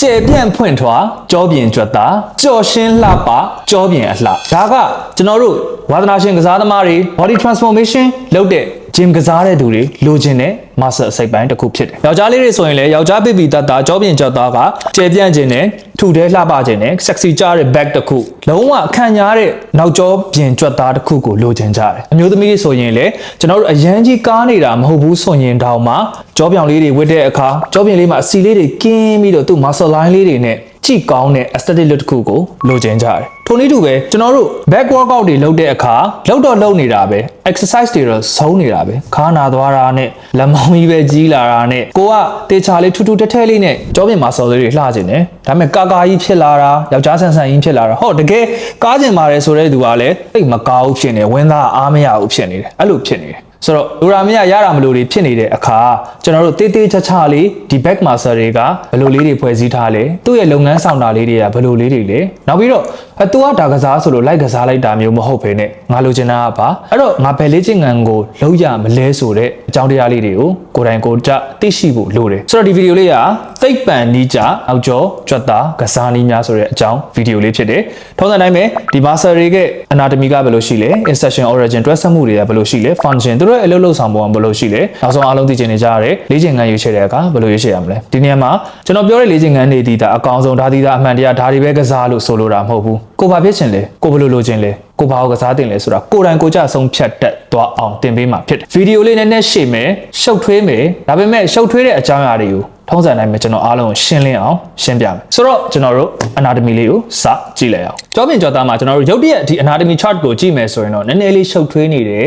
ကျေပြန့်ဖွင့်ထွာကြောပြင်ကြွက်သားကြော်ရှင်းလှပကြောပြင်အလှဒါကကျွန်တော်တို့ဝါသနာရှင်ကစားသမားတွေ body transformation လုပ်တဲ့ gym ကစားတဲ့သူတွေလိုချင်တဲ့ muscle အစိတ်ပိုင်းတစ်ခုဖြစ်တယ်။ယောက်ျားလေးတွေဆိုရင်လည်းယောက်ျားပိပိတတ်တာကြောပြင်ကြွက်သားကကျေပြန့်ခြင်းနဲ့ထူတဲ့လှပခြင်းနဲ့ sexy ကြတဲ့ back တစ်ခုလုံးဝခံညားတဲ့နောက်ကျောပြင်ကြွက်သားတစ်ခုကိုလိုချင်ကြတယ်။အမျိုးသမီးတွေဆိုရင်လည်းကျွန်တော်တို့အရန်ကြီးကားနေတာမဟုတ်ဘူးဆိုရင်တောင်မှကြောပြောင်လေးတွေဝတ်တဲ့အခါကြောပြင်လေးမှာအစီလေးတွေကင်းပြီးတော့သူ့ muscle line လေးတွေနဲ့ ကြည့်ကောင်းတဲ့ aesthetic look တစ်ခုကိုလိုချင်ကြတယ်။ထိုနည်းတူပဲကျွန်တော်တို့ back workout တွေလုပ်တဲ့အခါလုပ်တော့လုပ်နေတာပဲ exercise တွေတော့ဆုံးနေတာပဲခါနာသွားတာနဲ့လက်မောင်းကြီးပဲကြီးလာတာနဲ့ကိုကတေချာလေးထူးထူးတဲတဲလေးနဲ့ကြောပြင် muscle လေးတွေလှကျင်တယ်။ဒါပေမဲ့ကာကာကြီးဖြစ်လာတာယောက်ျားဆန်ဆန်ကြီးဖြစ်လာတာဟောတကယ်ကားကျင်ပါတယ်ဆိုတဲ့သူကလည်းအိတ်မကားဘူးဖြစ်နေဝင်းသားအားမရဘူးဖြစ်နေတယ်အဲ့လိုဖြစ်နေတယ် ဆိုတော့လူရာမရရတာမလို့တွေဖြစ်နေတဲ့အခါကျွန်တော်တို့တေးသေးချာချာလေးဒီ back master တွေကဘယ်လိုလေးတွေဖွဲ့စည်းထားလဲသူ့ရဲ့လုပ်ငန်းဆောင်တာလေးတွေကဘယ်လိုလေးတွေလဲနောက်ပြီးတော့အတူကဒါကစားဆိုလို့လိုက်ကစားလိုက်တာမျိုးမဟုတ်ဘဲနဲ့ငါလိုချင်တာကပါအဲ့တော့ငါဘယ်လေးချင်းငံကိုလုံးရမလဲဆိုတဲ့အကြောင်းတရားလေးတွေကိုကိုယ်တိုင်ကိုယ်ကြသိရှိဖို့လိုတယ်ဆိုတော့ဒီဗီဒီယိုလေးကသိပ်ပန်နီးကြအောက်ကျော်ကြွက်သားကစားနည်းများဆိုတဲ့အကြောင်းဗီဒီယိုလေးဖြစ်တယ်ထုံးစံတိုင်းပဲဒီ master တွေရဲ့ anatomy ကဘယ်လိုရှိလဲ insertion origin တွဲဆက်မှုတွေကဘယ်လိုရှိလဲ function သူတို့ရဲ့အလုပ်လုပ်ဆောင်ပုံကဘယ်လိုရှိလဲနောက်ဆုံးအားလုံးသိချင်နေကြရတယ်လေ့ကျင့်ခန်းရွေးချယ်တဲ့အခါဘယ်လိုရွေးချယ်ရမလဲဒီနေရာမှာကျွန်တော်ပြောတဲ့လေ့ကျင့်ခန်းတွေဒီဒါအကောင်ဆုံးဒါဒီဒါအမှန်တရားဒါတွေပဲကစားလို့ဆိုလိုတာမဟုတ်ဘူးကိုဘာဖြစ်ချင်လဲကိုဘယ်လိုလိုချင်လဲကိုဘာကိုကစားတင်လဲဆိုတာကိုယ်တိုင်ကိုယ်ကြဆုံးဖြတ်တတ်သွားအောင်တင်ပေးမှာဖြစ်တယ်ဗီဒီယိုလေးနည်းနည်းရှေ့မယ်ရှုပ်ထွေးမယ်ဒါပေမဲ့ရှုပ်ထွေးတဲ့အကြောင်းအရာတွေကိုထုံးစံတိုင်းပဲကျွန်တော်အားလုံးကိုရှင်းလင်းအောင်ရှင်းပြမယ်ဆိုတော့ကျွန်တော်တို့ anatomy လေးကိုစကြည့်လိုက်အောင်ကြောပြင်ကြောသားမှာကျွန်တော်တို့ရုပ်တရက်ဒီ anatomy chart ကိုကြည့်မယ်ဆိုရင်တော့နည်းနည်းလေးရှုပ်ထွေးနေတယ်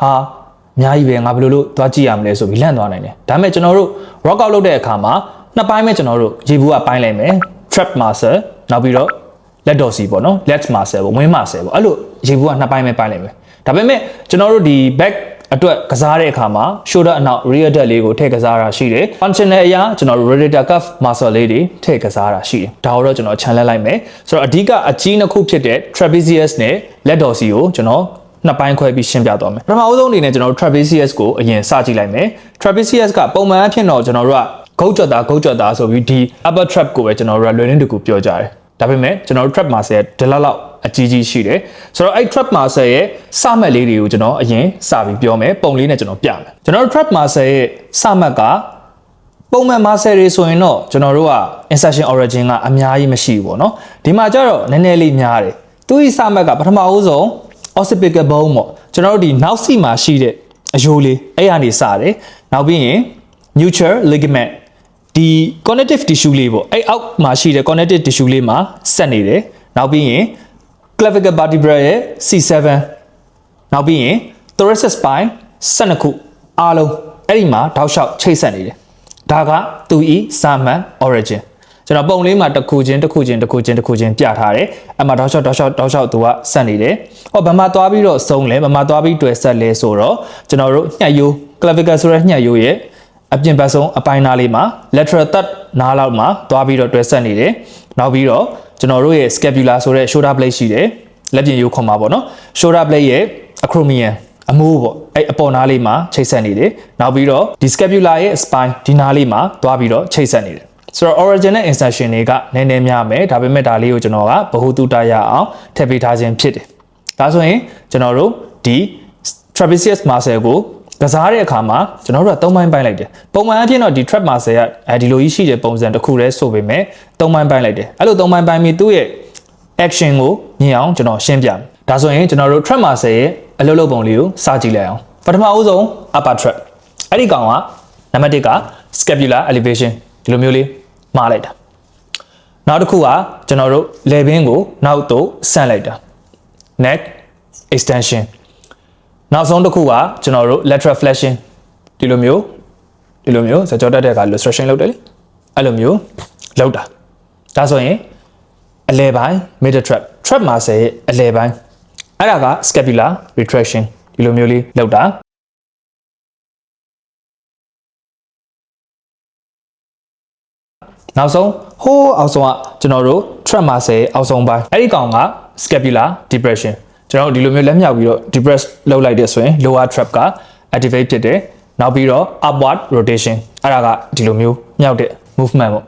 ဟာ အများကြီးပဲငါဘယ်လိုလုပ်သွားကြည့်ရမလဲဆိုပြီးလန့်သွားနိုင်တယ်ဒါပေမဲ့ကျွန်တော်တို့ workout လုပ်တဲ့အခါမှာနှစ်ပိုင်းပဲကျွန်တော်တို့ရေဘူးကပိုင်းလိုက်မယ် trap muscle နောက်ပြီးတော့လက်တော်စီပေါ့နော် leg muscle ပေါ့ဝင်း muscle ပေါ့အဲ့လိုရေဘူးကနှစ်ပိုင်းပဲပိုင်းလိုက်မယ်ဒါပေမဲ့ကျွန်တော်တို့ဒီ back အတွက်ကစားတဲ့အခါမှာ shoulder အနောက် rear delt လေးကိုထည့်ကစားတာရှိတယ် functional အရာကျွန်တော်တို့ rotator cuff muscle လေးတွေထည့်ကစားတာရှိတယ်ဒါကိုတော့ကျွန်တော် channel လိုက်မယ်ဆိုတော့အဓိကအကြီးနှစ်ခုဖြစ်တဲ့ trapezius နဲ့ leg dorsal ကိုကျွန်တော် နှစ်ပိုင်းခွဲပြီးရှင်းပြသွားမယ်ပထမအဆုံးအနေနဲ့ကျွန်တော်တို့ trapezius ကိုအရင်စကြည့်လိုက်မယ် trapezius ကပုံမှန်အဖြစ်တော့ကျွန်တော်တို့ကဂုတ်ကြွက်သားဂုတ်ကြွက်သားဆိုပြီးဒီ upper trap ကိုပဲကျွန်တော်တို့ကလွယ်လင်းတကူပြောကြတယ်ဒါပေမဲ့ကျွန်တော်တို့ trap muscle ရဲ့ဒီလောက်လောက်အကြီးကြီးရှိတယ်ဆိုတော့အဲ့ trap muscle ရဲ့စမှတ်လေးတွေကိုကျွန်တော်အရင်စပြီးပြောမယ်ပုံလေးနဲ့ကျွန်တော်ပြမယ်ကျွန်တော်တို့ trap muscle ရဲ့စမှတ်ကပုံမှန် muscle တွေဆိုရင်တော့ကျွန်တော်တို့က insertion origin ကအများကြီးမရှိဘူးပေါ့နော်ဒီမှာကျတော့နည်းနည်းလေးများတယ်သူ့ဤစမှတ်ကပထမဦးဆုံး occipital bone ပေါ့ကျွန်တော်တို့ဒီနောက်စီမှာရှိတဲ့အယိုးလေးအဲ့ကနေစတယ်နောက်ပြီးရင် neutral ligament ဒီ connective tissue လေးပေါ့အဲ့အောက်မှာရှိတဲ့ connective tissue လေးမှာဆက်နေတယ်နောက်ပြီးရင် clavicle vertebra ရဲ့ C7 နောက်ပြီးရင် thoracic spine 12ခုအားလုံးအဲ့ဒီမှာတောက်လျှောက်ချိတ်ဆက်နေတယ်ဒါကသူဤစာမှန် origin ကျွန်တော်ပုံလေးမှာတစ်ခုချင်းတစ်ခုချင်းတစ်ခုချင်းတစ်ခုချင်းပြထားတယ်အဲ့မှာတောက်လျှောက်တောက်လျှောက်တောက်လျှောက်သူကဆက်နေတယ်ဟောဘယ်မှာသွားပြီးတော့ဆုံးလဲဘယ်မှာသွားပြီးတွေ့ဆက်လဲဆိုတော့ကျွန်တော်တို့ညှက်ရိုး clavicle ဆိုတဲ့ညှက်ရိုးရဲ့အပြင်ဘက်ဆုံးအပိုင်းနားလေးမှာ lateral third နားလောက်မှာသွားပြီးတော့တွဲဆက်နေတယ်နောက်ပြီးတော့ကျွန်တော်တို့ရဲ့ scapula ဆိုတဲ့ shoulder blade ရှိတယ်လက်ပြင်ရိုးခွန်မှာပေါ့နော် shoulder blade ရဲ့ acromion အမိုးပေါ့အဲ့အပေါ်နားလေးမှာချိတ်ဆက်နေတယ်နောက်ပြီးတော့ဒီ scapula ရဲ့ spine ဒီနားလေးမှာသွားပြီးတော့ချိတ်ဆက်နေတယ် ဆိုတော့ origin နဲ့ insertion တွေကနည်းနည်းများမယ်ဒါပေမဲ့ဒါလေးကိုကျွန်တော်ကဗဟုသုတရအောင်ထည့်ပေးထားခြင်းဖြစ်တယ်ဒါဆိုရင်ကျွန်တော်တို့ဒီ trapezius muscle ကိုကစားတဲ့အခါမှာကျွန်တော်တို့က၃ပိုင်းပိုင်းလိုက်တယ်ပုံမှန်အဖြစ်တော့ဒီ trap muscle ကအဲဒီလိုကြီးရှိတဲ့ပုံစံတစ်ခုတည်းဆိုပေမဲ့၃ပိုင်းပိုင်းလိုက်တယ်အဲ့လို၃ပိုင်းပိုင်းပြီးသူ့ရဲ့ action ကိုမြင်အောင်ကျွန်တော်ရှင်းပြမယ်ဒါဆိုရင်ကျွန်တော်တို့ trap muscle ရဲ့အလုပ်လုပ်ပုံလေးကိုစကြည့်လိုက်အောင်ပထမအဦးဆုံး upper trap အဲ့ဒီကောင်ကနံပါတ်1က scapular elevation ဒီလိုမျိုးလေး မှားလိုက်တာနောက်တစ်ခုကကျွန်တော်တို့ level ကိုနောက်သို့ဆန့်လိုက်တာ neck extension နောက်ဆုံးတစ်ခုကကျွန်တော်တို့ lateral flexing ဒီလိုမျိုးဒီလိုမျိုးစကြောတက်တဲ့အခါ illustration လုပ်တယ်လေအဲ့လိုမျိုးလောက်တာဒါဆိုရင်အလဲပိုင်း middle trap trap muscle ရဲ့အလဲပိုင်းအဲ့ဒါက scapular retraction ဒီလိုမျိုးလေးလောက်တာ နောက်ဆုံးဟိုးအောက်ဆုံးကကျွန်တော်တို့ trap muscle ရဲ့အောက်ဆုံးပိုင်းအဲ့ဒီကောင်က scapular depression ကျွန်တော်တို့ဒီလိုမျိုးလက်မြောက်ပြီးတော့ depress လုပ်လိုက်တဲ့ဆိုရင် lower trap က activate ဖြစ်တယ်နောက်ပြီးတော့ upward rotation အဲ့ဒါကဒီလိုမျိုးမြောက်တဲ့ movement ပေါ့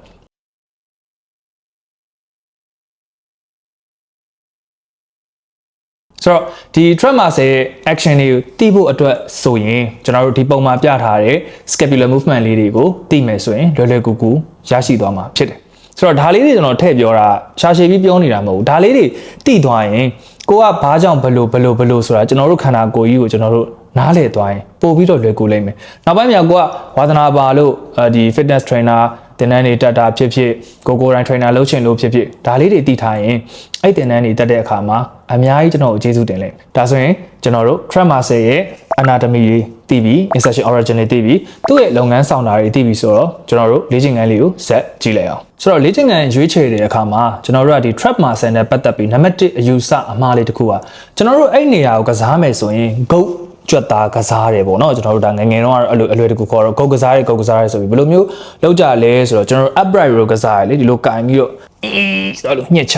ဆိုတော့ဒီ trap muscle ရဲ့ action တွေကိုသိဖို့အတွက်ဆိုရင်ကျွန်တော်တို့ဒီပုံမှာပြထားတဲ့ scapular movement လေးတွေကိုသိမယ်ဆိုရင်လွယ်လွယ်ကူကူရရှိသွားမှာဖြစ်တယ်ဆိုတော့ဒါလေးတွေကျွန်တော်ထည့်ပြောတာရှာရှည်ပြီးပြောနေတာမဟုတ်ဘူးဒါလေးတွေသိသွားရင်ကိုကဘာကြောင့်ဘလို့ဘလို့ဘလို့ဆိုတာကျွန်တော်တို့ခန္ဓာကိုယ်ကြီးကိုကျွန်တော်တို့နားလည်သွားရင်ပို့ပြီးတော့လွယ်ကူလိမ့်မယ်နောက်ပိုင်းမှာကိုကဝါသနာပါလို့ဒီ fitness trainer တင်တန်းတွေတက်တာဖြစ်ဖြစ်ကိုကိုတိုင်း trainer လုပ်ချင်လို့ဖြစ်ဖြစ်ဒါလေးတွေသိထားရင်အဲ့တင်တန်းတွေတက်တဲ့အခါမှာအများကြီးကျွန်တော်ကိုကျေးဇူးတင်လိုက်ဒါဆိုရင်ကျွန်တော်တို့ trap muscle ရဲ့ anatomy တွေသိပြီး insertion origin တွေသိပြီးသူ့ရဲ့လုပ်ငန်းဆောင်တာတွေသိပြီးဆိုတော့ကျွန်တော်တို့လေ့ကျင့်ခန်းလေးကိုဆက်ကြည့်လိုက်အောင်ဆိုတော့လေ့ကျင့်ခန်းရွေးချယ်တဲ့အခါမှာကျွန်တော်တို့ကဒီ trap muscle နဲ့ပတ်သက်ပြီးနံပါတ်1အယူဆအမှားလေးတစ်ခုကကျွန်တော်တို့အဲ့နေရာကိုကစားမယ်ဆိုရင် goat ကြွက်သားကစားတယ်ပေါ့နော်ကျွန်တော်တို့ဒါငယ်ငယ်တော့အဲ့လိုအလွယ်တကူခေါ်တော့ဂုတ်ကစားရဲဂုတ်ကစားရဲဆိုပြီးဘယ်လိုမျိုးလောက်ကြလဲဆိုတော့ကျွန်တော်တို့ upright row ကစားရလေဒီလိုကင်ပြီးတော့အင်းဆိုလို့ညှစ်ချ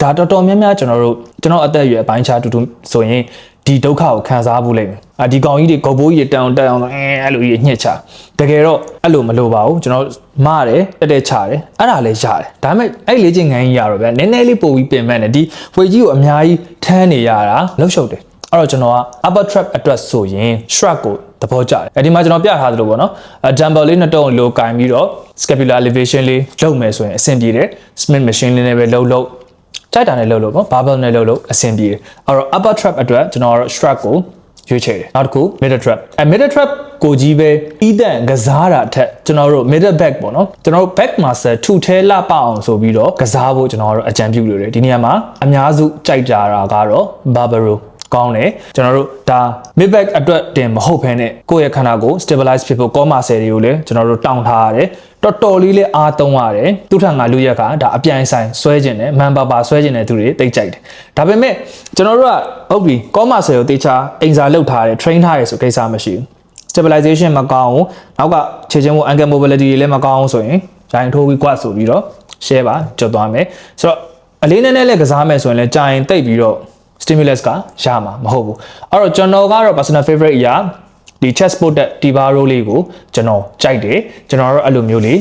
ဒါတော်တော်များများကျွန်တော်တို့ကျွန်တော်အသက်အရွယ်အပိုင်းခြားတူတူဆိုရင်ဒီဒုက္ခကိုခံစားဖို့လိမ့်မယ်။အာဒီကောင်ကြီးတွေဂုတ်ဘိုးကြီးတန်အောင်တက်အောင်အဲအဲ့လိုကြီးညှစ်ချတကယ်တော့အဲ့လိုမလိုပါဘူးကျွန်တော်မရတယ်တက်တက်ချတယ်အဲ့ဒါလည်းရတယ်ဒါပေမဲ့အဲ့လေ့ကျင့်ခန်းကြီးရတော့ဗျာနည်းနည်းလေးပို့ပြီးပြင်မဲ့နေဒီဝေကြီးကိုအများကြီးထမ်းနေရတာလှုပ်ရှုပ်တယ် အဲ့တော့ကျွန်တော်က upper trap address ဆိုရင် shrug ကိုသဘောကျတယ်အဲဒီမှာကျွန်တော်ပြထားသလိုပေါ့နော် dumbbell လေးနှစ်တုံးလိုကင်ပြီးတော့ scapular elevation လေးလုပ်မယ်ဆိုရင်အဆင်ပြေတယ် smith machine လေးနဲ့ပဲလှုပ်လှုပ်ကြိုက်တာနဲ့လှုပ်လှုပ်ပေါ့ barbell နဲ့လှုပ်လှုပ်အဆင်ပြေတယ်အဲ့တော့ upper trap အတွက်ကျွန်တော်ကတော့ shrug ကိုရွေးချယ်တယ်နောက်တစ်ခု middle trap အဲ middle trap ကိုကြီးပဲဤတန်ကစားတာထက်ကျွန်တော်တို့ middle back ပေါ့နော်ကျွန်တော်တို့ back muscle ထူထဲလှပအောင်ဆိုပြီးတော့ကစားဖို့ကျွန်တော်တို့အကြံပြုလို့ရတယ်ဒီနေရာမှာအများစုကြိုက်ကြတာကတော့ barbell ကောင်းတယ်ကျွန်တော်တို့ဒါ mid back အတွက်တင်မဟုတ်ဘဲနဲ့ကိုယ့်ရဲ့ခန္ဓာကို stabilize ဖြစ်ဖို့ core muscle တွေကိုလည်းကျွန်တော်တို့တောင်းထားရတယ်တော်တော်လေးလေးအားသုံးရတယ်သူထံကလူရက်ကဒါအပြိုင်ဆိုင်ဆွဲကျင်တယ်မန်ပါပါဆွဲကျင်တဲ့သူတွေတိတ်ကြိုက်တယ်ဒါပေမဲ့ကျွန်တော်တို့ကဟုတ်ပြီ core muscle ကိုတေချာအိမ်စာလုပ်ထားတယ် train ထားတယ်ဆိုကိစ္စမရှိဘူး stabilization မကောင်းဘူးနောက်ကခြေချင်းမှု ankle mobility တွေလည်းမကောင်းဘူးဆိုရင်ဂျိုင်ထိုးပြီး quad ဆိုပြီးတော့ share ပါကြော်သွားမယ်ဆိုတော့အလေးနည်းနည်းလေးကစားမယ်ဆိုရင်လည်းကြာရင်တိတ်ပြီးတော့ stimulus ကရမှာမဟုတ်ဘူးအဲ့တော့ကျွန်တော်ကတော့ personal favorite အရာဒီ chest sport တဲ့ tiba roll လေးကိုကျွန်တော်ကြိုက်တယ်ကျွန်တော်တို့အဲ့လိုမျိုးလေး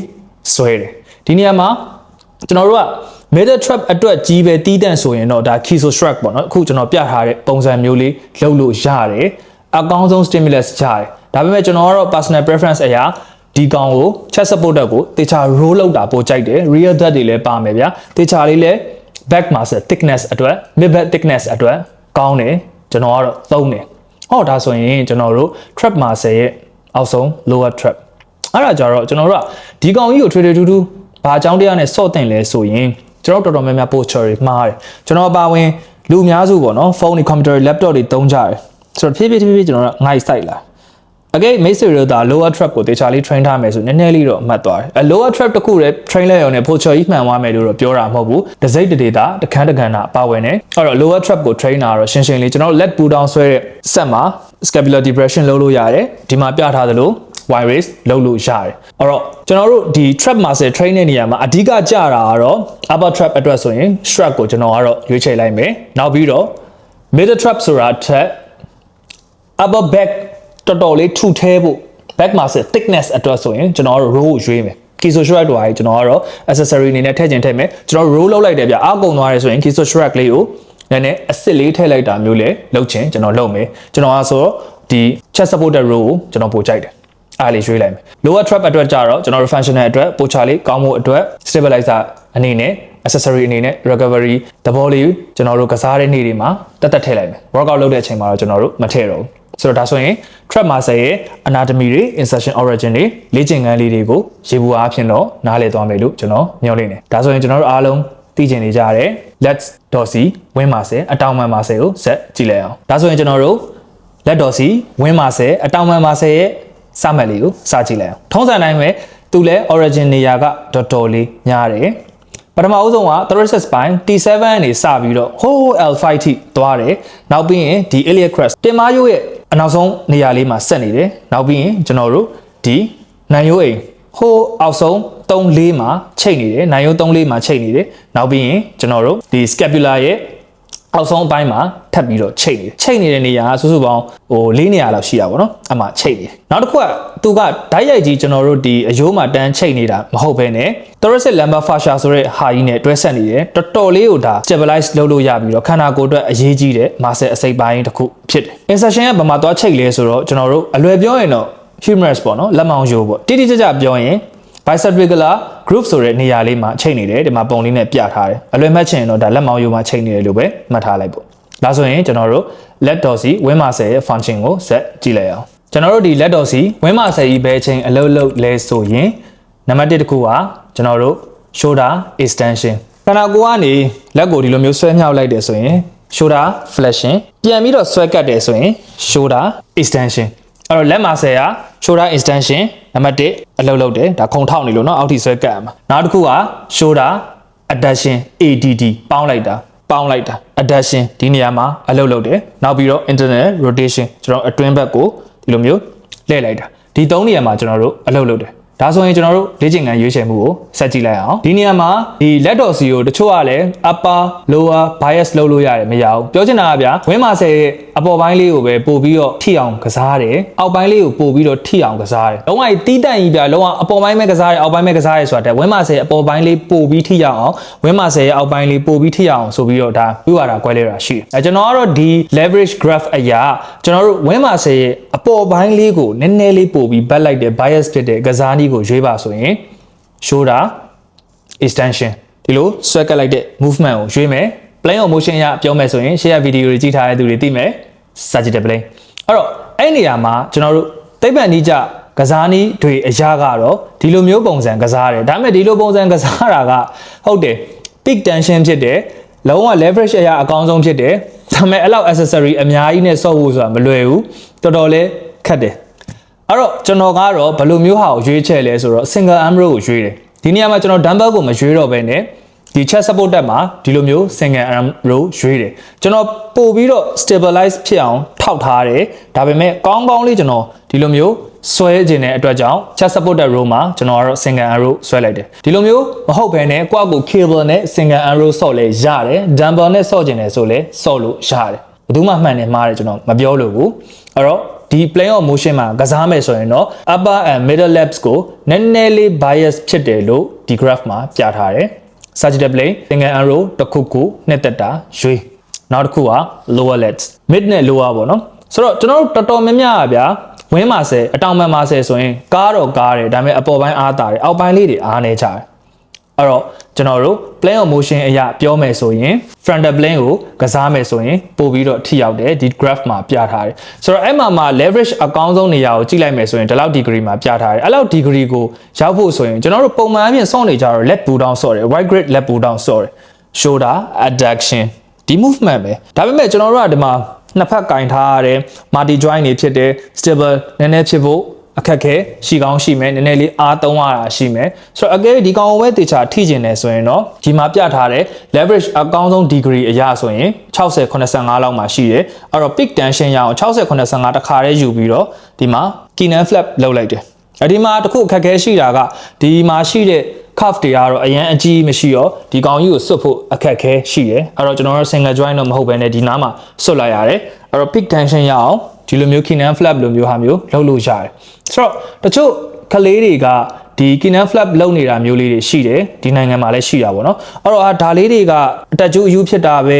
ဆွဲတယ်ဒီနေရာမှာကျွန်တော်တို့က middle trap အတွက်ကြီးပဲတီးတန့်ဆိုရင်တော့ဒါ kiso shrug ပေါ့နော်အခုကျွန်တော်ပြထားတဲ့ပုံစံမျိုးလေးလုပ်လို့ရတယ်အကောင်းဆုံး stimulus ရတယ်ဒါပေမဲ့ကျွန်တော်ကတော့ personal preference အရာဒီကောင်ကို chest supporter ကိုတေချာ roll လောက်တာပိုကြိုက်တယ် rear delt တွေလည်းပါမယ်ဗျာတေချာလေးလည်း back muscle thickness အတွက် mid back thickness အတွက်ကောင်းတယ်ကျွန်တော်ကတော့သုံးတယ်ဟောဒါဆိုရင်ကျွန်တော်တို့ trap muscle ရဲ့အောက်ဆုံး lower trap အဲ့ဒါကြတော့ကျွန်တော်တို့ကဒီကောင်ကြီးကိုထွေထွေထူးထူးဘာအကြောင်းတရားနဲ့စော့တင်လဲဆိုရင်ကျွန်တော်တော်တော်များများ posture တွေမှားတယ်ကျွန်တော်အပါဝင်လူအများစုပေါ့နော်ဖုန်းတွေ computer တွေ laptop တွေသုံးကြတယ်ဆိုတော့ဖြည်းဖြည်းဖြည်းဖြည်းကျွန်တော်တို့ငိုက်ဆိုင်လာ အကဲမိတ်ဆွေတို့ဒါ lower trap ကိုတေချာလေး train ထားမယ်ဆိုနည်းနည်းလေးတော့အမှတ်သွားတယ်အဲ lower trap တခုတည်း train လဲရုံနဲ့ posture ကြီးမှန်သွားမယ်လို့တော့ပြောတာမဟုတ်ဘူးတစိမ့်တဒေတာတခန်းတခန်းတာပါဝင်တယ်အဲ့တော့ lower trap ကို train တာတော့ရှင်းရှင်းလေးကျွန်တော် leg pull down ဆွဲတဲ့ set မှာ scapular depression လုပ်လို့ရတယ်ဒီမှာပြထားသလို wide raise လုပ်လို့ရတယ်အဲ့တော့ကျွန်တော်တို့ဒီ trap muscle train တဲ့နေရာမှာအဓိကကြတာကတော့ upper trap အတွက်ဆိုရင် shrug ကိုကျွန်တော်ကတော့ရွေးချယ်လိုက်မယ်နောက်ပြီးတော့ middle trap ဆိုတာထက် upper back တော်တော်လေးထူထဲဖို့ back muscle thickness အတွက်ဆိုရင်ကျွန်တော်တို့ row ကိုရွေးမယ် kiso shrug တော့ကျွန်တော်ကတော့ accessory အနေနဲ့ထည့်ခြင်းထည့်မယ်ကျွန်တော် row လောက်လိုက်တယ်ဗျအားကုန်သွားတယ်ဆိုရင် kiso shrug လေးကိုနည်းနည်းအစ်စ်လေးထည့်လိုက်တာမျိုးလေလုပ်ခြင်းကျွန်တော်လုပ်မယ်ကျွန်တော်အားဆိုတော့ဒီ chest supported row ကိုကျွန်တော်ပို့ကြိုက်တယ်အားလေးရွေးလိုက်မယ် lower trap အတွက်ကြတော့ကျွန်တော်တို့ functional အတွက်ပိုချလေးကောင်းဖို့အတွက် stabilizer အနေနဲ့ accessory အနေနဲ့ recovery သဘောလေးကျွန်တော်တို့ကစားတဲ့နေ့တွေမှာတက်တက်ထည့်လိုက်မယ် workout လုပ်တဲ့အချိန်မှာတော့ကျွန်တော်တို့မထည့်တော့ဘူး ဆိုတော့ဒါဆိုရင် trap muscle ရဲ့ anatomy တွေ insertion origin တွေလေ့ကျင့်ခန်းလေးတွေကိုရေဘူးအားဖြင့်တော့နားလည်သွားမယ်လို့ကျွန်တော်မျှော်လင့်တယ်ဒါဆိုရင်ကျွန်တော်တို့အားလုံးသိကျင်နေကြရတယ် let's dorsey win muscle အတောင်ပံ muscle ကိုဆက်ကြည့်လိုက်အောင်ဒါဆိုရင်ကျွန်တော်တို့ let dorsey win muscle အတောင်ပံ muscle ရဲ့စမှတ်လေးကိုစကြည့်လိုက်အောင်ထုံးစံတိုင်းပဲသူလဲ origin နေရာကတော်တော်လေးများတယ်ပထမအဆုံးက thoracic spine T7 နေစပြီးတော့ whole L5 ထိသွားတယ်နောက်ပြီးရင်ဒီ iliac crest တင်မရိုးရဲ့ အနောက်ဆုံးနေရာလေးမှာဆက်နေတယ်နောက်ပြီးရင်ကျွန်တော်တို့ဒီနိုင်ရိုးအိမ်ဟိုအောက်ဆုံး3 4မှာချိတ်နေတယ်နိုင်ရိုး3 4မှာချိတ်နေတယ်နောက်ပြီးရင်ကျွန်တော်တို့ဒီ scapula ရဲ့ အောက်ဆုံးအပိုင်းမှာထပ်ပြီးတော့ချိတ်နေတယ်ချိတ်နေတဲ့နေရာကစုစုပေါင်းဟို၄နေရာလောက်ရှိတာပေါ့နော်အမှချိတ်နေတယ်နောက်တစ်ခုကသူကဓာတ်ရိုက်ကြီးကျွန်တော်တို့ဒီအယိုးမှာတန်းချိတ်နေတာမဟုတ်ဘဲနဲ့ thoracic lumbar fascia ဆိုတဲ့ဟာကြီးနဲ့တွဲဆက်နေတယ်တော်တော်လေးကိုဒါ stabilize လုပ်လို့ရပြီးတော့ခန္ဓာကိုယ်အတွက်အရေးကြီးတဲ့ muscle အစိတ်ပိုင်းတစ်ခုဖြစ်တယ် insertion ကဘာမှသွားချိတ်လဲဆိုတော့ကျွန်တော်တို့အလွယ်ပြောရင်တော့ humerus ပေါ့နော်လက်မောင်းရိုးပေါ့တိတိကျကျပြောရင် bicentricular group ဆိုတဲ့နေရာလေးမှာချိန်နေတယ်ဒီမှာပုံလေးနဲ့ပြထားတယ်အလွယ်မှတ်ချင်ရင်တော့ဒါလက်မောင်းရိုးမှာချိန်နေတယ်လို့ပဲမှတ်ထားလိုက်ပေါ့ဒါဆိုရင်ကျွန်တော်တို့ let dorsal ဝင်းမာဆယ်ရဲ့ function ကိုဆက်ကြည့်လိုက်အောင်ကျွန်တော်တို့ဒီ let dorsal ဝင်းမာဆယ်ကြီးဘယ်ချိန်အလုပ်လုပ်လဲဆိုရင်နံပါတ်1တစ်ခုကကျွန်တော်တို့ shoulder extension ခန္ဓာကိုယ်ကနေလက်ကိုဒီလိုမျိုးဆွဲမြောက်လိုက်တယ်ဆိုရင် shoulder flexion ပြန်ပြီးတော့ဆွဲကတ်တယ်ဆိုရင် shoulder extension အဲ့တော့လက်မာဆယ်က shoulder extension နံပါတ်1အလုပ်လုပ်တယ်ဒါခုံထောက်နေလို့เนาะအောက်ထိဆွဲကတ်ရမှာနောက်တစ်ခုက shoulder adduction ADD ပေါင်းလိုက်တာပေါင်းလိုက်တာ adduction ဒီနေရာမှာအလုပ်လုပ်တယ်နောက်ပြီးတော့ internal rotation ကျွန်တော်အတွင်းဘက်ကိုဒီလိုမျိုးလှည့်လိုက်တာဒီသုံးနေရာမှာကျွန်တော်တို့အလုပ်လုပ်တယ် ဒါဆိုရင်ကျွန်တော်တို့လေ့ကျင့်ခန်းရွေးချယ်မှုကိုဆက်ကြည့်လိုက်အောင်ဒီနေရာမှာဒီလက်တော်စီကိုတချို့ကလည်း upper lower bias လုပ်လို့ရတယ်မရဘူးပြောချင်တာကဗျာဝင်းမာဆယ်ရဲ့အပေါ်ပိုင်းလေးကိုပဲပို့ပြီးတော့ထိအောင်ကစားတယ်အောက်ပိုင်းလေးကိုပို့ပြီးတော့ထိအောင်ကစားတယ်လုံးဝတီးတန့်ကြီးဗျာလုံးဝအပေါ်ပိုင်းပဲကစားတယ်အောက်ပိုင်းပဲကစားတယ်ဆိုတာတဲ့ဝင်းမာဆယ်အပေါ်ပိုင်းလေးပို့ပြီးထိအောင်အောင်ဝင်းမာဆယ်ရဲ့အောက်ပိုင်းလေးပို့ပြီးထိအောင်ဆိုပြီးတော့ဒါဝိဝါဒကွဲလဲတာရှိတယ်အဲကျွန်တော်ကတော့ဒီ leverage graph အရာကျွန်တော်တို့ဝင်းမာဆယ်ရဲ့အပေါ်ပိုင်းလေးကိုနည်းနည်းလေးပို့ပြီးဘက်လိုက်တဲ့ bias ဖြစ်တဲ့ကစားနည်းကိုရွေးပါဆိုရင် shoulder extension ဒီလိုဆွဲကပ်လိုက်တဲ့ movement ကိုရွေးမယ် plane of motion ရပြောမယ်ဆိုရင် share video တွေကြည့်ထားတဲ့သူတွေသိမယ် sagittal plane အဲ့တော့အဲ့နေရာမှာကျွန်တော်တို့သိပ္ပံနည်းကြကစားနည်းတွေအရာကတော့ဒီလိုမျိုးပုံစံကစားတယ်ဒါပေမဲ့ဒီလိုပုံစံကစားတာကဟုတ်တယ် peak tension ဖြစ်တယ်လုံးဝ leverage အရာအကောင်းဆုံးဖြစ်တယ်ဒါပေမဲ့အဲ့လောက် accessory အများကြီးနဲ့ဆော့ဖို့ဆိုတာမလွယ်ဘူးတော်တော်လေးခက်တယ် အဲ့တော့ကျွန်တော်ကတော့ဘယ်လိုမျိုးဟာကိုရွေးချယ်လဲဆိုတော့ single arm row ကိုရွေးတယ်ဒီနေရာမှာကျွန်တော် dumbbell ကိုမရွေးတော့ဘဲနဲ့ဒီ chest support တက်မှာဒီလိုမျိုး single arm row ရွေးတယ်ကျွန်တော်ပို့ပြီးတော့ stabilize ဖြစ်အောင်ထောက်ထားတယ်ဒါပေမဲ့ကောင်းကောင်းလေးကျွန်တော်ဒီလိုမျိုးဆွဲခြင်းတဲ့အတွက်ကြောင့် chest support တက် row မှာကျွန်တော်ကတော့ single arm row ဆွဲလိုက်တယ်ဒီလိုမျိုးမဟုတ်ဘဲနဲ့ကိုယ့်ကို cable နဲ့ single arm row ဆော့လဲရတယ် dumbbell နဲ့ဆော့ခြင်းတယ်ဆိုလဲဆော့လို့ရတယ်ဘယ်သူမှမှန်တယ်မှားတယ်ကျွန်တော်မပြောလို့ဘူး အဲ့တော့ဒီ plane of motion မှာကစားမယ်ဆိုရင်တော့ upper and middle laps ကိုနည်းနည်းလေး bias ဖြစ်တယ်လို့ဒီ graph မှာပြထားတယ် sagittal plane single arrow တစ်ခုခုနှစ်သက်တာရွေးနောက်တစ်ခုက lower legs mid နဲ့ lower ပေါ့နော်ဆိုတော့ကျွန်တော်တို့တော်တော်များများပါဗျာဝင်းမှာဆယ်အတောင်ပံမှာဆယ်ဆိုရင်ကားတော့ကားတယ်ဒါပေမဲ့အပေါ်ပိုင်းအားတာတယ်အောက်ပိုင်းလေးတွေအားနေကြတယ် အဲ့တော့ကျွန်တော်တို့ plane of motion အရာပြောမယ်ဆိုရင် frontal plane ကိုကစားမယ်ဆိုရင်ပို့ပြီးတော့ထိရောက်တယ်ဒီ graph မှာပြထားတယ်ဆိုတော့အဲ့မှာမှာ leverage အကောင်းဆုံးနေရာကိုကြည့်လိုက်မယ်ဆိုရင်ဒီလောက် degree မှာပြထားတယ်အဲ့လောက် degree ကိုရောက်ဖို့ဆိုရင်ကျွန်တော်တို့ပုံမှန်အပြင်စောင့်နေကြတော့ leg pull down ဆော့တယ် right grip leg pull down ဆော့တယ် shoulder adduction ဒီ movement ပဲဒါပေမဲ့ကျွန်တော်တို့ကဒီမှာနှစ်ဖက်ကင်ထားရတဲ့ multi joint တွေဖြစ်တဲ့ stable နည်းနည်းဖြစ်ဖို့ အခက်ခဲရှိကောင်းရှိမယ်နည်းနည်းလေးအားသုံးရတာရှိမယ်ဆိုတော့အကယ်ဒီကောင်ကိုပဲတေချာထိကျင်တယ်ဆိုရင်တော့ဒီမှာပြထားတဲ့ leverage အကောင်းဆုံး degree အရာဆိုရင်60 85လောက်မှာရှိတယ်အဲ့တော့ peak tension ရအောင်60 85တခါတည်းယူပြီးတော့ဒီမှာ Keenan flap လုပ်လိုက်တယ်အဒီမှာတခုအခက်ခဲရှိတာကဒီမှာရှိတဲ့ curve တွေကတော့အရင်အကြီးမရှိတော့ဒီကောင်ကြီးကိုစွတ်ဖို့အခက်ခဲရှိတယ်အဲ့တော့ကျွန်တော်တို့ single joint တော့မဟုတ်ဘဲねဒီနားမှာစွတ်လိုက်ရတယ်အဲ့တော့ peak tension ရအောင် ဒီလိုမျိုး Keenan flap လိုမျိုးဟာမျိုးလုပ်လို့ရတယ်ဆိုတော့တချို့ကလေးတွေကဒီ Keenan flap လုပ်နေတာမျိုးလေးတွေရှိတယ်ဒီနိုင်ငံမှာလည်းရှိတာပေါ့နော်အဲ့တော့အာဒါလေးတွေကအတက်ကျူးအယူဖြစ်တာပဲ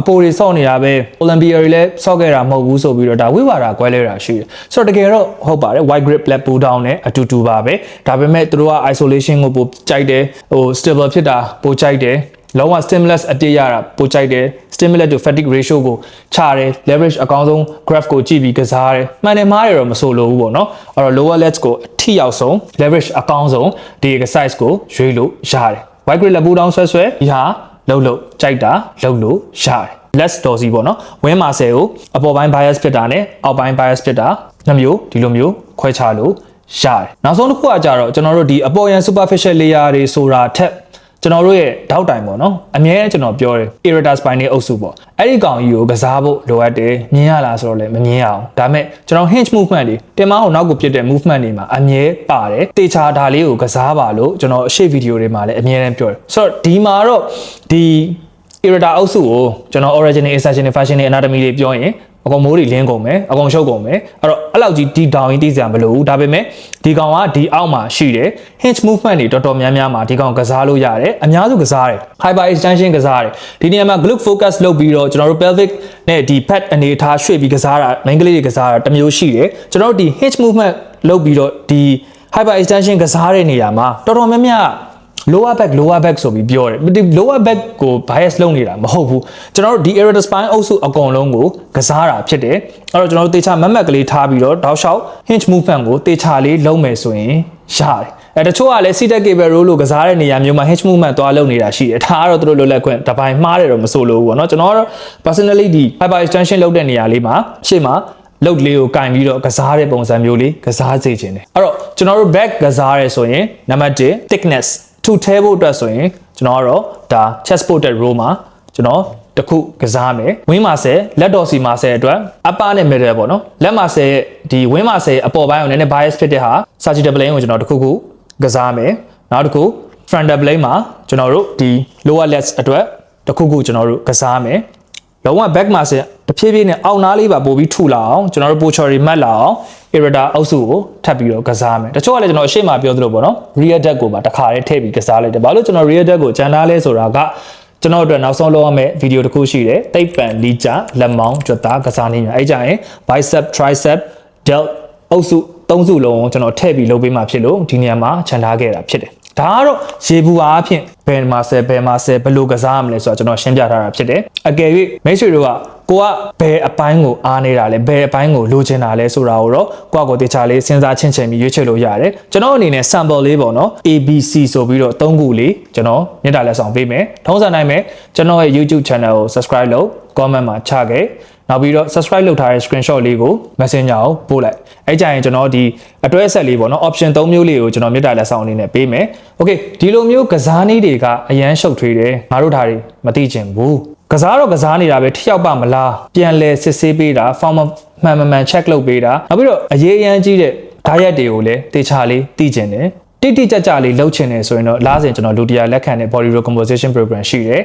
အပိုတွေဆော့နေတာပဲအိုလံပီယာတွေလည်းဆော့ခဲ့တာမဟုတ်ဘူးဆိုပြီးတော့ဒါဝိဝါဒကွဲလဲတာရှိတယ်ဆိုတော့တကယ်တော့ဟုတ်ပါတယ် white grip black pull down နဲ့အတူတူပါပဲဒါပေမဲ့သူတို့က isolation ကိုပိုကြိုက်တယ်ဟို stable ဖြစ်တာပိုကြိုက်တယ် လုံးဝ stimulus အပြည့်ရတာပိုကြိုက်တယ် stimulus to fatigue ratio ကိုချတယ် leverage အကောင်းဆုံး graph ကိုကြည့်ပြီးကစားတယ်မှန်တယ်မှားတယ်တော့မဆိုလို့ဘူးပေါ့နော်အဲ့တော့ lower legs ကိုအထိရောက်ဆုံး leverage အကောင်းဆုံးဒီ exercise ကိုရွေးလို့ရတယ် white grip လက်ပူတောင်းဆွဲဆွဲဒီဟာလှုပ်လှုပ်ကြိုက်တာလှုပ်လို့ရတယ် less dorsal ပေါ့နော်ဝင်းမာဆယ်ကိုအပေါ်ပိုင်း bias ဖြစ်တာနဲ့အောက်ပိုင်း bias ဖြစ်တာနှစ်မျိုးဒီလိုမျိုးခွဲခြားလို့ရတယ်နောက်ဆုံးတစ်ခုကကြတော့ကျွန်တော်တို့ဒီအပေါ်ယံ superficial layer တွေဆိုတာထက် ကျွန်တော်တို့ရဲ့ထောက်တိုင်ပေါ့နော်အမြဲကျွန်တော်ပြောတယ် irritor spine အုပ်စုပေါ့အဲ့ဒီကောင်ကြီးကိုကစားဖို့လိုအပ်တယ်မြင်ရလားဆိုတော့လည်းမမြင်ရအောင်ဒါပေမဲ့ကျွန်တော် hinge movement တွေတင်မအောင်နောက်ကိုပြစ်တဲ့ movement တွေမှာအမြဲပါတယ်တေချာဒါလေးကိုကစားပါလို့ကျွန်တော်အရှိဗီဒီယိုတွေမှာလည်းအမြဲတမ်းပြောတယ်ဆိုတော့ဒီမှာတော့ဒီ irrita အုပ်စုကိုကျွန်တော် origin insertion function နဲ့ anatomy တွေပြောရင် အကောင်မိုးတွေလင်းကုန်မယ်အကောင်ရှုပ်ကုန်မယ်အဲ့တော့အဲ့လောက်ကြီးဒီ down ရင်သိစရာမလိုဘူးဒါပေမဲ့ဒီကောင်ကဒီအောက်မှာရှိတယ် hinge movement တွေတော်တော်များများမှာဒီကောင်ကစားလို့ရတယ်အများစုကစားတယ် hyper extension ကစားတယ်ဒီနေရာမှာ glute focus လုပ်ပြီးတော့ကျွန်တော်တို့ pelvic နဲ့ဒီ pad အနေထားရွှေ့ပြီးကစားတာ main ကလေးတွေကစားတာတစ်မျိုးရှိတယ်ကျွန်တော်တို့ဒီ hinge movement လုပ်ပြီးတော့ဒီ hyper extension ကစားတဲ့နေရာမှာတော်တော်များများ lower back lower back ဆိုပြီးပြောတယ်ဒီ lower back ကို bias လုပ်နေတာမဟုတ်ဘူးကျွန်တော်တို့ဒီ area spine အုပ်စုအကုန်လုံးကိုကစားတာဖြစ်တယ်အဲ့တော့ကျွန်တော်တို့တေချာမတ်မတ်ကလေးထားပြီးတော့တောက်လျှောက် hinge movement ကိုတေချာလေးလုံးမယ်ဆိုရင်ရတယ်အဲတချို့ကလည်း seated cable roll လို့ကစားတဲ့နေရာမျိုးမှာ hinge movement သွားလုပ်နေတာရှိတယ်ဒါကတော့သူတို့လွတ်လပ်ခွင့်တစ်ပိုင်းမှားတယ်တော့မဆိုလို့ဘူးပေါ့နော်ကျွန်တော်ကတော့ personally ဒီ hyper extension လုပ်တဲ့နေရာလေးမှာရှေ့မှာလုတ်လေးကိုကင်ပြီးတော့ကစားတဲ့ပုံစံမျိုးလေးကစားစေချင်တယ်အဲ့တော့ကျွန်တော်တို့ back ကစားရဲဆိုရင်နံပါတ်1 thickness ထူထဲဖို့အတွက်ဆိုရင်ကျွန်တော်ကတော့ဒါ chest supported row မှာကျွန်တော်တစ်ခုကစားမယ်ဝင်းမာဆယ်လက်တော်စီမာဆယ်အတွက် upper နဲ့ middle ပေါ့နော်လက်မာဆယ်ဒီဝင်းမာဆယ်အပေါ်ပိုင်းကိုနည်းနည်း bias ဖြစ်တဲ့ဟာ sagittal plane ကိုကျွန်တော်တစ်ခုခုကစားမယ်နောက်တစ်ခု frontal plane မှာကျွန်တော်တို့ဒီ lower legs အတွက်တစ်ခုခုကျွန်တော်တို့ကစားမယ် လုံးဝ back မှာဆင်တဖြည်းဖြည်းနဲ့အောက်နားလေးပါပို့ပြီးထုလာအောင်ကျွန်တော်တို့ postury mat လာအောင် irrita အုပ်စုကိုထပ်ပြီးတော့ကစားမယ်တချို့ကလည်းကျွန်တော်အရှိမပြောသလိုပေါ့နော် rear deck ကိုပါတစ်ခါတည်းထည့်ပြီးကစားလိုက်တယ်ဘာလို့ကျွန်တော် rear deck ကိုကြံထားလဲဆိုတာကကျွန်တော်တို့နောက်ဆုံးလုပ်ရမယ့်ဗီဒီယိုတစ်ခုရှိတယ်တိတ်ပန်လီချာလက်မောင်းကြွတာကစားနေညာအဲ့ကြရင် bicep tricep delt အုပ်စုသုံးစုလုံးကိုကျွန်တော်ထည့်ပြီးလုပ်ပေးမှဖြစ်လို့ဒီနေရာမှာခြံထားခဲ့တာဖြစ်တယ် ဒါကတော့ရေဘူးအားဖြင့်ဘယ်မှာဆယ်ဘယ်မှာဆယ်ဘယ်လိုကစားရမလဲဆိုတော့ကျွန်တော်ရှင်းပြထားတာဖြစ်တယ်အကယ်၍မိတ်ဆွေတို့ကကိုကဘယ်အပိုင်းကိုအားနေတာလဲဘယ်အပိုင်းကိုလိုချင်တာလဲဆိုတာကိုတော့ကိုကကိုတေချာလေးစဉ်းစားချင်းချင်းပြီးရွေးချယ်လို့ရတယ်ကျွန်တော်အနေနဲ့ sample လေးပေါ့နော် ABC ဆိုပြီးတော့၃ခုလေးကျွန်တော်မြစ်တာလက်ဆောင်ပေးမယ်ထုံးစံနိုင်မယ်ကျွန်တော်ရဲ့ YouTube channel ကို subscribe လုပ် comment မှာချခဲ့ နောက်ပြီးတော့ subscribe လုပ်ထားတဲ့ screenshot လေးကို messenger ကိုပို့လိုက်အဲ့ကြရင်ကျွန်တော်ဒီအတွဲဆက်လေးပေါ့နော် option ၃မျိုးလေးကိုကျွန်တော်မြစ်တာလက်ဆောင်အနေနဲ့ပေးမယ် okay ဒီလိုမျိုးကစားနည်းတွေကအရန်ရှုပ်ထွေးတယ်ငါတို့ဒါတွေမသိချင်ဘူးကစားတော့ကစားနေတာပဲထိရောက်ပါမလားပြန်လဲစစ်ဆေးပေးတာ form မှန်မှန်မှန် check လုပ်ပေးတာနောက်ပြီးတော့အရေးအရန်ကြီးတဲ့ diet တွေကိုလည်းတေချာလေးသိကျင်တယ်တိတိကျကျလေးလှုပ်ချင်တယ်ဆိုရင်တော့လားစဉ်ကျွန်တော်လူတရားလက်ခံတဲ့ body recomposition program ရှိတယ်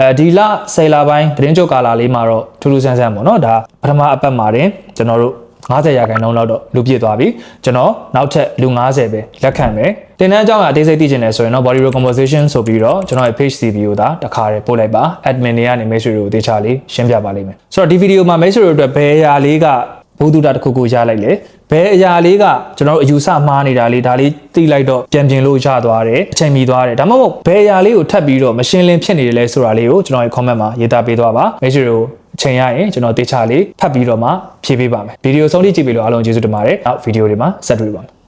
အဲဒီလ10လပိုင်းသတင်းကြုတ်ကာလလေးမှာတော့ထူးထူးဆန်းဆန်းပေါ့နော်ဒါပထမအပတ်မှာတင်ကျွန်တော်တို့90ရာခိုင်နှုန်းလောက်တော့လူပြည့်သွားပြီကျွန်တော်နောက်ထပ်လူ90ပဲလက်ခံမယ်တင်တန်းအကြောင်းအသေးစိတ်သိချင်တယ်ဆိုရင်တော့ body recomposition ဆိုပြီးတော့ကျွန်တော်ရဲ့ page CV ကိုဒါတခါတည်းပို့လိုက်ပါ admin တွေကနေ message တွေကိုတေချာလေးရှင်းပြပါလိမ့်မယ်ဆိုတော့ဒီဗီဒီယိုမှာ message တွေအတွက်ဘယ်အရာလေးက ဘုဒ္ဓတာတစ်ခုခုရလိုက်လေဘယ်အရာလေးကကျွန်တော်တို့အယူဆမှားနေတာလေးဒါလေးသိလိုက်တော့ပြန်ပြင်လို့ရသွားတယ်အချိန်မီသွားတယ်ဒါမှမဟုတ်ဘယ်အရာလေးကိုထပ်ပြီးတော့မရှင်းလင်းဖြစ်နေတယ်လဲဆိုတာလေးကိုကျွန်တော်ရဲ့ comment မှာရေးသားပေးသွားပါ message တွေကိုအချိန်ရရင်ကျွန်တော်တေချာလေးဖတ်ပြီးတော့မှဖြည့်ပေးပါမယ်ဗီဒီယိုဆုံးထိကြည့်ပြီးလို့အားလုံးကျေးဇူးတင်ပါတယ်နောက်ဗီဒီယိုတွေမှာဆက်တွေ့ပါမယ်